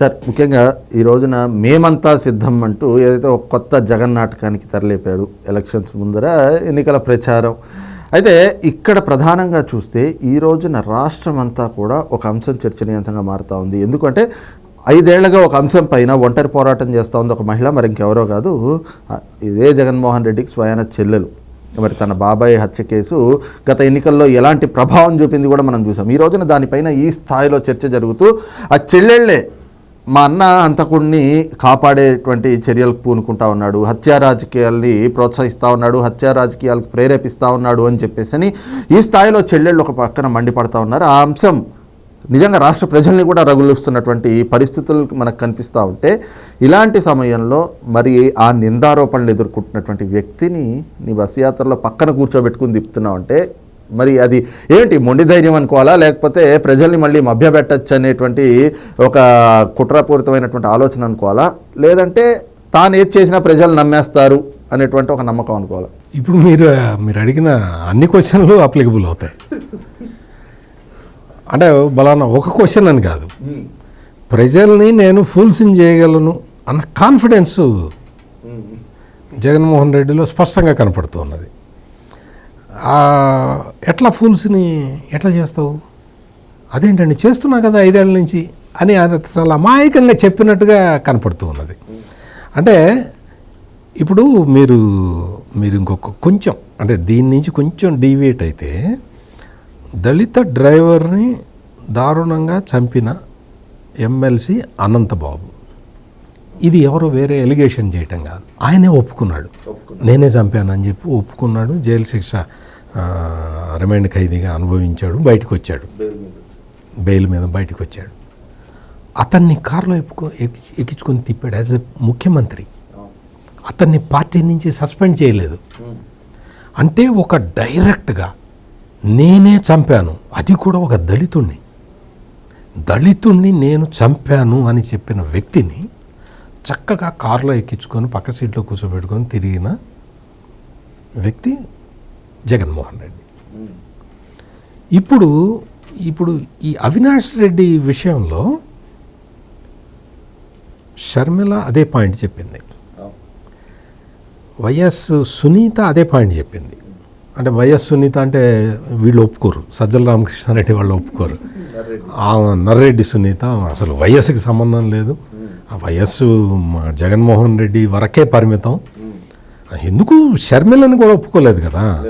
Sir ముఖ్యంగా ఈ రోజున మేమంతా సిద్ధం అంటూ ఏదైతే ఒక కొత్త జగన్ నాటకానికి తరలిపాడు ఎలక్షన్స్ ముందర ఎన్నికల ప్రచారం. అయితే ఇక్కడ ప్రధానంగా చూస్తే ఈ రోజున రాష్ట్రం అంతా కూడా ఒక అంశం చర్చనీయాంశంగా మారుతూ ఉంది. ఎందుకంటే ఐదేళ్ళుగా ఒక అంశం పైన ఒంటరి పోరాటం చేస్తూ ఉంది ఒక మహిళ మరి ఇంకెవరో కాదు. ఇదే జగన్మోహన్ రెడ్డికి స్వయాన చెల్లెలు. మరి తన బాబాయ్ హత్య కేసు గత ఎన్నికల్లో ఎలాంటి ప్రభావం చూపింది కూడా మనం చూసాం. ఈ రోజున దానిపైన ఈ స్థాయిలో చర్చ జరుగుతూ ఆ చెల్లెళ్ళే మా అన్న హంతకుడిని కాపాడేటువంటి చర్యలకు పూనుకుంటా ఉన్నాడు. హత్యా రాజకీయాల్ని ప్రోత్సహిస్తూ ఉన్నాడు హత్యా రాజకీయాలకు ప్రేరేపిస్తూ ఉన్నాడు అని చెప్పేసి అని ఈ స్థాయిలో చెల్లెళ్ళు ఒక పక్కన మండిపడతా ఉన్నారు. ఆ అంశం నిజంగా రాష్ట్ర ప్రజల్ని కూడా రగులుస్తున్నటువంటి పరిస్థితులు మనకు కనిపిస్తూ ఉంటే ఇలాంటి సమయంలో మరి ఆ నిందారోపణలు ఎదుర్కొంటున్నటువంటి వ్యక్తిని నీ బస్సు యాత్రలో పక్కన కూర్చోబెట్టుకుని తిప్పుతున్నావు అంటే మరి అది ఏంటి మొండి ధైర్యం అనుకోవాలా? లేకపోతే ప్రజల్ని మళ్ళీ మభ్యపెట్టచ్చు అనేటువంటి ఒక కుట్రపూరితమైనటువంటి ఆలోచన అనుకోవాలా? లేదంటే తాను ఏది చేసినా ప్రజలు నమ్మేస్తారు అనేటువంటి ఒక నమ్మకం అనుకోవాలా? ఇప్పుడు మీరు మీరు అడిగిన అన్ని క్వశ్చన్లు అప్లికబుల్ అవుతాయి. అంటే బలానా ఒక క్వశ్చన్ అని కాదు. ప్రజల్ని నేను ఫూల్సింగ్ చేయగలను అన్న కాన్ఫిడెన్స్ జగన్మోహన్ రెడ్డిలో స్పష్టంగా కనపడుతున్నది ఎట్లా ఫూల్స్ని ఎట్లా చేస్తావు? అదేంటండి చేస్తున్నా కదా ఐదేళ్ళ నుంచి అని చాలా అమాయకంగా చెప్పినట్టుగా కనపడుతూ ఉన్నది. అంటే ఇప్పుడు మీరు మీరు ఇంకొక కొంచెం అంటే దీని నుంచి కొంచెం డీవియేట్ అయితే దళిత డ్రైవర్ని దారుణంగా చంపిన ఎమ్మెల్సీ అనంతబాబు. ఇది ఎవరో వేరే ఎలిగేషన్ చేయటం కాదు. ఆయనే ఒప్పుకున్నాడు. నేనే చంపాను అని చెప్పి ఒప్పుకున్నాడు. జైలు శిక్ష రిమాండ్ ఖైదీగా అనుభవించాడు. బయటకు వచ్చాడు. బెయిల్ మీద బయటకు వచ్చాడు అతన్ని కారులో ఎప్పుకో ఎక్కి- ఎక్కించుకొని తిప్పాడు. యాజ్ ఎ ముఖ్యమంత్రి. అతన్ని పార్టీ నుంచి సస్పెండ్ చేయలేదు. అంటే ఒక డైరెక్ట్గా నేనే చంపాను. అది కూడా ఒక దళితుణ్ణి. దళితుణ్ణి నేను చంపాను అని చెప్పిన వ్యక్తిని చక్కగా కారులో ఎక్కించుకొని పక్క సీట్లో కూర్చోబెట్టుకొని తిరిగిన వ్యక్తి జగన్మోహన్ రెడ్డి. ఇప్పుడు ఇప్పుడు ఈ అవినాష్ రెడ్డి విషయంలో షర్మిల అదే పాయింట్ చెప్పింది. వైఎస్ సునీత అదే పాయింట్ చెప్పింది. అంటే వైఎస్ సునీత అంటే వీళ్ళు ఒప్పుకోరు. సజ్జల రామకృష్ణారెడ్డి వాళ్ళు ఒప్పుకోరు. నర్రెడ్డి సునీత అసలు వయస్సుకి సంబంధం లేదు. ఆ వయస్సు మా జగన్మోహన్ రెడ్డి వరకే పరిమితం. ఎందుకు షర్మిలని కూడా ఒప్పుకోలేదు కదా?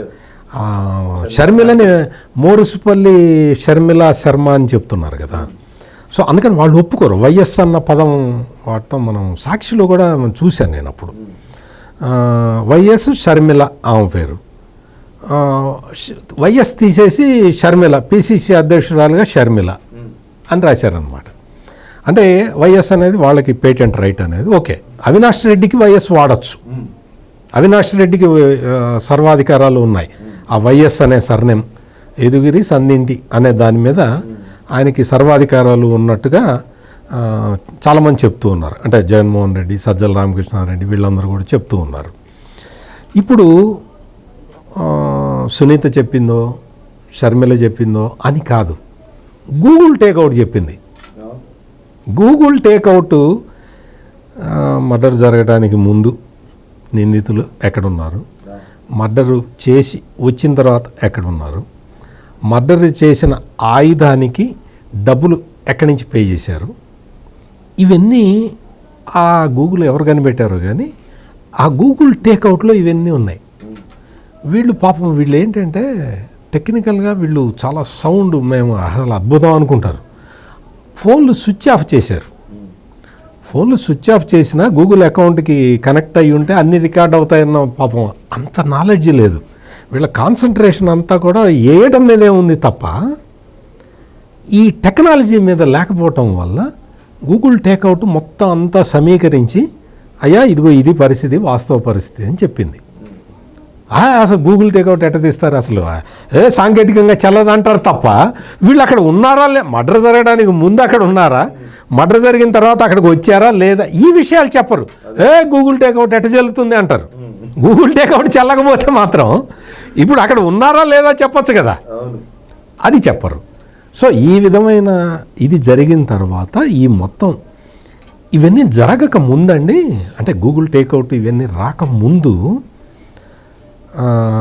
షర్మిలని మోరుసుపల్లి షర్మిల శర్మ అని చెప్తున్నారు కదా. సో అందుకని వాళ్ళు ఒప్పుకోరు. వైఎస్ అన్న పదం వాడటం మనం సాక్షిలో కూడా చూశాను నేను అప్పుడు. వైఎస్ షర్మిల ఆమె పేరు. వైఎస్ తీసేసి షర్మిల పిసిసి అధ్యక్షురాలుగా షర్మిల అని రాశారనమాట అంటే వైఎస్ అనేది వాళ్ళకి పేటెంట్ రైట్ అనేది ఓకే. అవినాష్ రెడ్డికి వైఎస్ వాడచ్చు. అవినాష్ రెడ్డికి సర్వాధికారాలు ఉన్నాయి. ఆ వైఎస్ అనే సర్నేమ్ ఎదుగిరి సందింటి అనే దాని మీద ఆయనకి సర్వాధికారాలు ఉన్నట్టుగా చాలామంది చెప్తూ ఉన్నారు. అంటే జగన్మోహన్ రెడ్డి సజ్జల రామకృష్ణారెడ్డి వీళ్ళందరూ కూడా చెప్తూ ఉన్నారు. ఇప్పుడు సునీత చెప్పిందో షర్మిల చెప్పిందో అని కాదు. గూగుల్ టేక్అవుట్ చెప్పింది. గూగుల్ టేక్అవుట్ మర్డర్ జరగడానికి ముందు నిందితులు ఎక్కడున్నారు? మర్డరు చేసి వచ్చిన తర్వాత ఎక్కడున్నారు? మర్డర్ చేసిన ఆయుధానికి డబ్బులు ఎక్కడి నుంచి పే చేశారు? ఇవన్నీ ఆ గూగుల్ ఎవరు కనిపెట్టారో కానీ ఆ గూగుల్ టేక్అవుట్లో ఇవన్నీ ఉన్నాయి. వీళ్ళు పాపం వీళ్ళు ఏంటంటే టెక్నికల్గా వీళ్ళు చాలా సౌండ్ మేము అసలు అద్భుతం అనుకుంటారు. ఫోన్లు స్విచ్ ఆఫ్ చేశారు. ఫోన్లు స్విచ్ ఆఫ్ చేసినా గూగుల్ అకౌంట్కి కనెక్ట్ అయ్యి ఉంటే అన్ని రికార్డ్ అవుతాయన్న పాపం. అంత నాలెడ్జ్ లేదు. వీళ్ళ కాన్సన్ట్రేషన్ అంతా కూడా వేయడం మీదే ఉంది తప్ప ఈ టెక్నాలజీ మీద లేకపోవటం వల్ల గూగుల్ టేక్అవుట్ మొత్తం అంతా సమీకరించి అయ్యా ఇదిగో ఇది పరిస్థితి వాస్తవ పరిస్థితి అని చెప్పింది. అసలు గూగుల్ టేక్అవుట్ ఎట్ట తీస్తారు అసలు? ఏ సాంకేతికంగా చెల్లదంటారు తప్ప వీళ్ళు అక్కడ ఉన్నారా లే మర్డర్ జరగడానికి ముందు అక్కడ ఉన్నారా? మర్డర్ జరిగిన తర్వాత అక్కడికి వచ్చారా లేదా? ఈ విషయాలు చెప్పరు. ఏ గూగుల్ టేక్అవుట్ ఎట్ట చెల్లుతుంది అంటారు. గూగుల్ టేక్అవుట్ చెల్లకపోతే మాత్రం ఇప్పుడు అక్కడ ఉన్నారా లేదా చెప్పొచ్చు కదా. అది చెప్పరు. సో ఈ విధమైన ఇది జరిగిన తర్వాత ఈ మొత్తం ఇవన్నీ జరగక ముందండి అంటే గూగుల్ టేక్అవుట్ ఇవన్నీ రాకముందు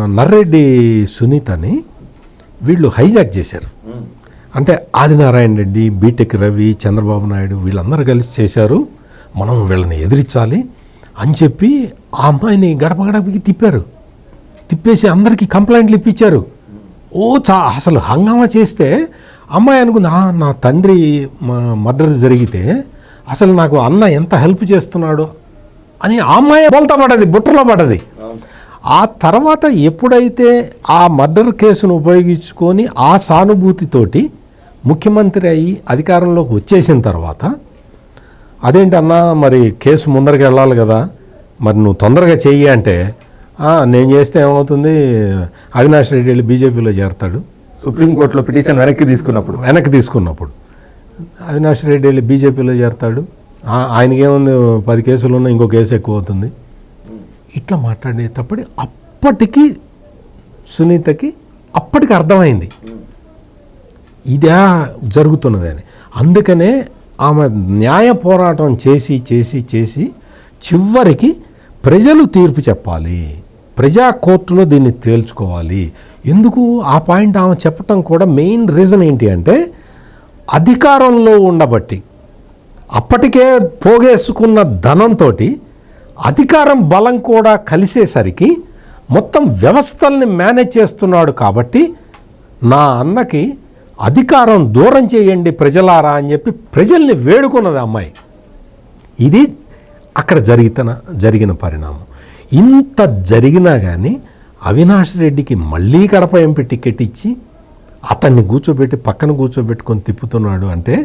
నర్రెడ్డి సునీతని వీళ్ళు హైజాక్ చేశారు. అంటే ఆదినారాయణ రెడ్డి బీటెక్ రవి చంద్రబాబు నాయుడు వీళ్ళందరూ కలిసి చేశారు. మనం వీళ్ళని ఎదిరించాలి అని చెప్పి ఆ అమ్మాయిని గడప గడపకి తిప్పారు. తిప్పేసి అందరికీ కంప్లైంట్లు ఇప్పించారు. ఓ చా అసలు హంగామా చేస్తే అమ్మాయి అనుకుంది నా తండ్రి మర్డర్ జరిగితే అసలు నాకు అన్న ఎంత హెల్ప్ చేస్తున్నాడు? అని ఆ అమ్మాయి బోల్తా పడది బుట్టలో పడది ఆ తర్వాత ఎప్పుడైతే ఆ మర్డర్ కేసును ఉపయోగించుకొని ఆ సానుభూతితోటి ముఖ్యమంత్రి అయ్యి అధికారంలోకి వచ్చేసిన తర్వాత అదేంటన్నా మరి కేసు ముందరికి వెళ్ళాలి కదా మరి నువ్వు తొందరగా చెయ్యి అంటే "ఆ, నేను చేస్తే ఏమవుతుంది? అవినాష్ రెడ్డి వెళ్ళి బీజేపీలో చేరతాడు. సుప్రీంకోర్టులో పిటిషన్ వెనక్కి తీసుకున్నప్పుడు. వెనక్కి తీసుకున్నప్పుడు. అవినాష్ రెడ్డి వెళ్ళి బీజేపీలో చేరతాడు. ఆ- ఆయనకి ఏముంది పది కేసులు ఉన్నా ఇంకో కేసు ఎక్కువ అవుతుంది. ఇట్లా మాట్లాడేటప్పుడు అప్పటికి సునీతకి అప్పటికి అర్థమైంది. ఇదే జరుగుతున్నది అని అందుకనే ఆమె న్యాయ పోరాటం చేసి చేసి చేసి చివరికి ప్రజలు తీర్పు చెప్పాలి. ప్రజా కోర్టులో దీన్ని తేల్చుకోవాలి. ఎందుకు? ఆ పాయింట్ ఆమె చెప్పటం కూడా మెయిన్ రీజన్ ఏంటి అంటే అధికారంలో ఉండబట్టి అప్పటికే పోగేసుకున్న ధనంతో అధికారం బలం కూడా కలిసేసరికి మొత్తం వ్యవస్థల్ని మేనేజ్ చేస్తున్నాడు కాబట్టి నా అన్నకి అధికారం దూరం చేయండి ప్రజలారా అని చెప్పి ప్రజల్ని వేడుకున్నది అమ్మాయి. ఇది అక్కడ జరిగిన జరిగిన పరిణామం. ఇంత జరిగినా కానీ అవినాష్ రెడ్డికి మళ్ళీ కడప ఎంపీ టికెట్ ఇచ్చి అతన్ని కూర్చోబెట్టి పక్కన కూర్చోబెట్టుకొని తిప్పుతున్నాడు అంటే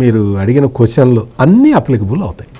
మీరు అడిగిన క్వశ్చన్లు అన్నీ అప్లికబుల్ అవుతాయి.